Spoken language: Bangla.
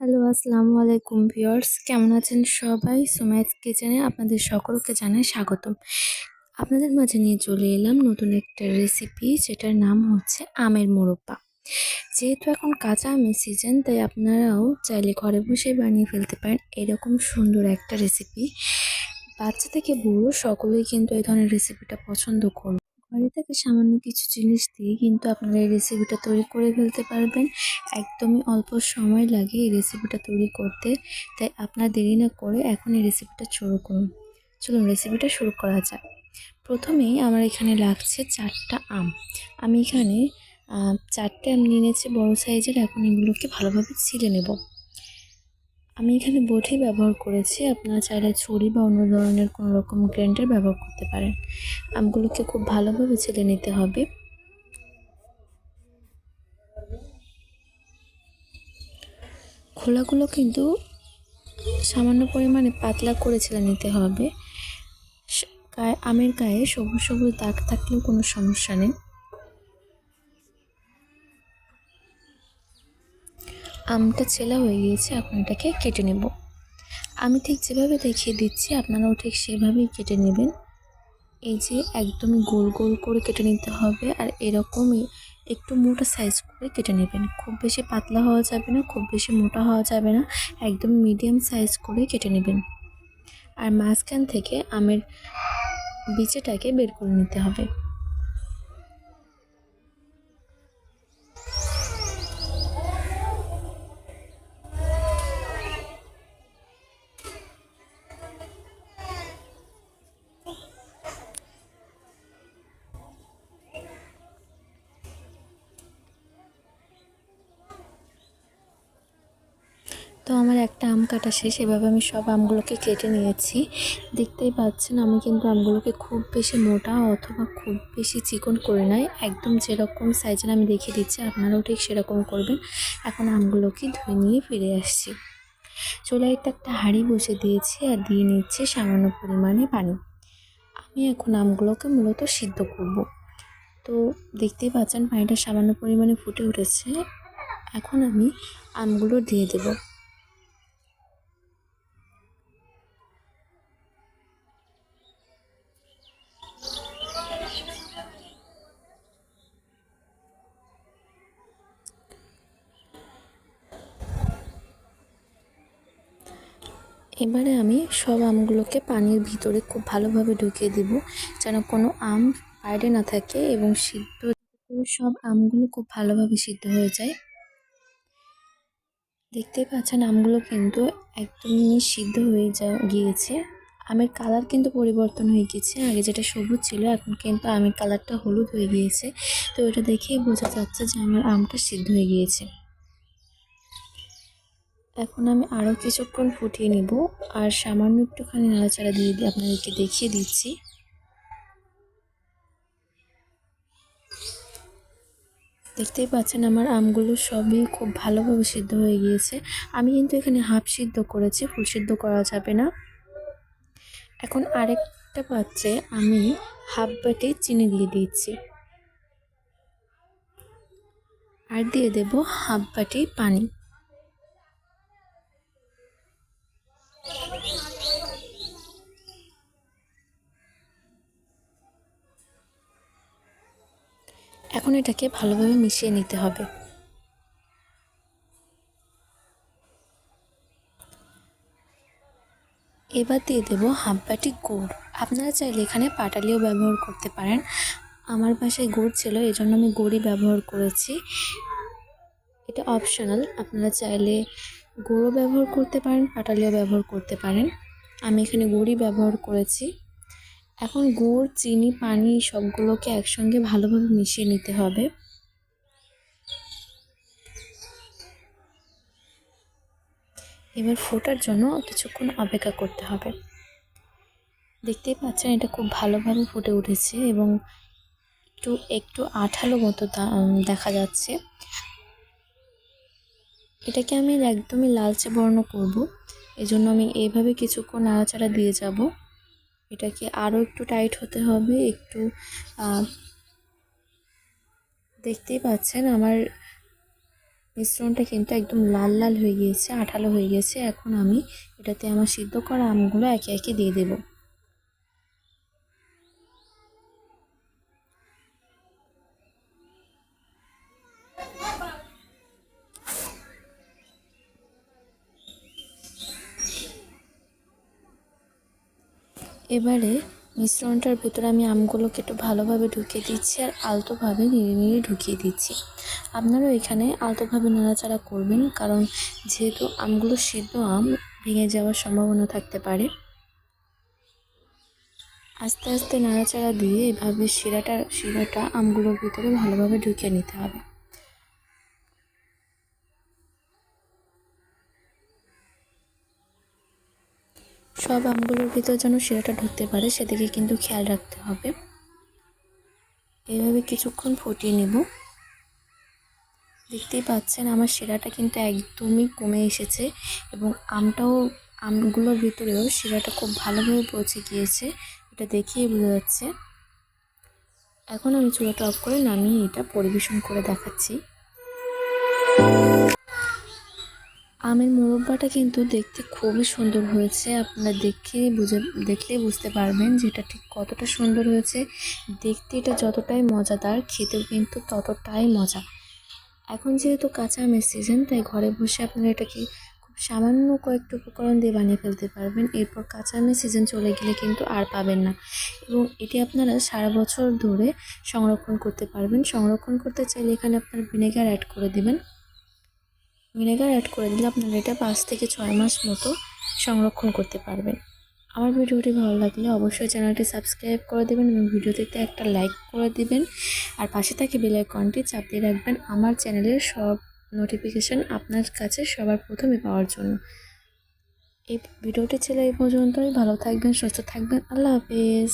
হ্যালো, আসসালামু আলাইকুম ভিউয়ার্স। কেমন আছেন সবাই? সুমাইজ কিচেনে আপনাদের সকলকে জানাই স্বাগতম। আপনাদের মাঝে নিয়ে চলে এলাম নতুন একটা রেসিপি যেটার নাম হচ্ছে আমের মোরব্বা। যেহেতু এখন কাঁচা আমের সিজন তাই আপনারাও চাইলে ঘরে বসে বানিয়ে ফেলতে পারেন এরকম সুন্দর একটা রেসিপি বাচ্চা থেকে বুড়ো সকলেই কিন্তু এই ধরনের রেসিপিটা পছন্দ করবে। ঘরে থেকে সামান্য কিছু জিনিস দিয়ে কিন্তু আপনারা এই রেসিপিটা তৈরি করে ফেলতে পারবেন। একদমই অল্প সময় লাগে এই রেসিপিটা তৈরি করতে। তাই আপনার দেরি না করে এখন এই রেসিপিটা শুরু করুন। চলুন রেসিপিটা শুরু করা যাক। প্রথমেই আমার এখানে লাগছে চারটা আম। আমি এখানে চারটে আম নিয়ে নিয়েছি, বড়ো সাইজের এখন এগুলোকে ভালোভাবে ছিলে নেব। আমি এখানে বটি ব্যবহার করেছি। আপনারা চাইলে ছুরি বা অন্য ধরনের কোনো রকম গ্রাইন্ডার ব্যবহার করতে পারেন। আমগুলোকে খুব ভালোভাবে ছেলে নিতে হবে। খোলাগুলো কিন্তু সামান্য পরিমাণে পাতলা করে ছেলে নিতে হবে। গায়ে আমের গায়ে সবুজ সবুজ দাগ থাকলেও কোনো সমস্যা নেই। আমটা ছেলা হয়ে গিয়েছে, এখন এটাকে কেটে নেব। আমি ঠিক যেভাবে দেখিয়ে দিচ্ছি, আপনারাও ঠিক সেভাবেই কেটে নেবেন। এই যে একদমই গোল গোল করে কেটে নিতে হবে, আর এরকমই একটু মোটা সাইজ করে কেটে নেবেন। খুব বেশি পাতলা হওয়া যাবে না, খুব বেশি মোটা হওয়া যাবে না, একদম মিডিয়াম সাইজ করে কেটে নেবেন। আর মাঝখান থেকে আমের বিচেটাকে বের করে নিতে হবে। তো আমার একটা আম কাটা শেষ, এভাবে আমি সব আমগুলোকে কেটে নিয়েছি। দেখতেই পাচ্ছেন, আমি কিন্তু আমগুলোকে খুব বেশি মোটা অথবা খুব বেশি চিকন করে নাই। একদম যেরকম সাইজের আমি দেখিয়ে দিচ্ছি, আপনারাও ঠিক সেরকম করবেন। এখন আমগুলোকে ধুয়ে নিয়ে ফিরে আসছি। চুলাইতে একটা হাঁড়ি বসে দিয়েছি আর দিয়ে নিচ্ছে সামান্য পরিমাণে পানি। আমি এখন আমগুলোকে মূলত সিদ্ধ করব। তো দেখতেই পাচ্ছেন, পানিটা সামান্য পরিমাণে ফুটে উঠেছে। এখন আমি আমগুলো দিয়ে দেবো। এবারে আমি সব আমগুলোকে পানির ভিতরে খুব ভালোভাবে ঢুকিয়ে দিব, যেন কোনো আম বাইরে না থাকে এবং সিদ্ধ সব আমগুলো খুব ভালোভাবে সিদ্ধ হয়ে যায়। দেখতেই পাচ্ছেন আমগুলো কিন্তু একদমই সিদ্ধ হয়ে যা গিয়েছে। আমের কালার কিন্তু পরিবর্তন হয়ে গেছে আগে যেটা সবুজ ছিল, এখন কিন্তু আমের কালারটা হলুদ হয়ে গিয়েছে। তো এটা দেখেই বোঝা যাচ্ছে যে আমার আমটা সিদ্ধ হয়ে গিয়েছে। এখন আমি আরও কিছুক্ষণ ফুটিয়ে নিব, আর সামান্য একটুখানি নাড়াচাড়া দিয়ে দিয়ে আপনাদেরকে দেখিয়ে দিচ্ছি। দেখতেই পাচ্ছেন আমার আমগুলো সবই খুব ভালোভাবে সিদ্ধ হয়ে গিয়েছে। আমি কিন্তু এখানে হাফ সিদ্ধ করেছি, ফুল সিদ্ধ করা যাবে না। এখন আরেকটা পাত্রে আমি হাফ বাটি চিনি দিয়ে দিচ্ছি। আর দিয়ে দেব হাফ বাটি পানি। এখন এটাকে ভালোভাবে মিশিয়ে নিতে হবে। এবার দিয়ে দেবো হাফ বাটি গুড়। আপনারা চাইলে এখানে পাটালিও ব্যবহার করতে পারেন। আমার বাসায় গুড় ছিল এই জন্য আমি গুড়ই ব্যবহার করেছি। এটা অপশনাল আপনারা চাইলে গুঁড়ো ব্যবহার করতে পারেন, পাটালিও ব্যবহার করতে পারেন। আমি এখানে গুড়ই ব্যবহার করেছি। এখন গুড়, চিনি, পানি সবগুলোকে একসঙ্গে ভালোভাবে মিশিয়ে নিতে হবে। এবার ফোটার জন্য কিছুক্ষণ অপেক্ষা করতে হবে। দেখতেই পাচ্ছেন এটা খুব ভালোভাবে ফুটে উঠেছে এবং একটু একটু আঠালো মতো দেখা যাচ্ছে। এটাকে আমি একদমই লালচে বর্ণ করব, এজন্য আমি এইভাবে কিছুক্ষণ নাড়াচাড়া দিয়ে যাব। এটাকে আরও একটু টাইট হতে হবে, একটু দেখতেই পাচ্ছেন আমার মিশ্রণটা কিন্তু একদম লাল লাল হয়ে গিয়েছে, আঠালো হয়ে গেছে এখন আমি এটাতে আমার সিদ্ধ করা আমগুলো একে একে দিয়ে দেবো। এবারে মিশ্রণটার ভিতরে আমি আমগুলোকে একটু ভালোভাবে ঢুকিয়ে দিচ্ছি আর আলতোভাবে নেড়ে নেড়ে ঢুকিয়ে দিচ্ছি। আপনারাও এখানে আলতোভাবে নাড়াচাড়া করবেন কারণ যেহেতু আমগুলো সিদ্ধ আম, ভেঙে যাওয়ার সম্ভাবনা থাকতে পারে। আস্তে আস্তে নাড়াচাড়া দিয়ে এভাবে শিরাটা শিরাটা আমগুলোর ভিতরে ভালোভাবে ঢুকিয়ে নিতে হবে। সব আমগুলোর ভিতর যেন শিরাটা ঢুকতে পারে, সেদিকে কিন্তু খেয়াল রাখতে হবে। এইভাবে কিছুক্ষণ ফুটিয়ে নেব। দেখতেই পাচ্ছেন, আমার শিরাটা কিন্তু একদমই কমে এসেছে এবং আমটাও, আমগুলোর ভিতরেও শিরাটা খুব ভালোভাবে পৌঁছে গিয়েছে, এটা দেখিয়ে বোঝা যাচ্ছে। এখন আমি চুলাটা অফ করে নামিয়ে এটা পরিবেশন করে দেখাচ্ছি। আমের মোরব্বাটা কিন্তু দেখতে খুবই সুন্দর হয়েছে। আপনারা দেখে বুঝে, দেখলে বুঝতে পারবেন যে এটা ঠিক কতটা সুন্দর হয়েছে। দেখতে এটা যতটাই মজাদার, খেতেও কিন্তু ততটাই মজা। এখন যেহেতু কাঁচা আমের সিজন তাই ঘরে বসে আপনারা এটাকে খুব সামান্য কয়েকটি উপকরণ দিয়ে বানিয়ে ফেলতে পারবেন। এরপর কাঁচা আমের সিজন চলে গেলে কিন্তু আর পাবেন না। এবং এটি আপনারা সারা বছর ধরে সংরক্ষণ করতে পারবেন। সংরক্ষণ করতে চাইলে এখানে আপনার ভিনেগার অ্যাড করে দেবেন। ভিনেগার অ্যাড করে দিলে আপনারা এটা পাঁচ থেকে ছয় মাস মতো সংরক্ষণ করতে পারবেন। আমার ভিডিওটি ভালো লাগলে অবশ্যই চ্যানেলটি সাবস্ক্রাইব করে দেবেন এবং ভিডিওটিতে একটা লাইক করে দিবেন। আর পাশে থাকে বেল আইকনটি চাপ দিয়ে রাখবেন আমার চ্যানেলের সব নোটিফিকেশান আপনার কাছে সবার প্রথমে পাওয়ার জন্য। এই ভিডিওটি ছিল এই পর্যন্তই। ভালো থাকবেন, সুস্থ থাকবেন। আল্লাহ হাফেজ।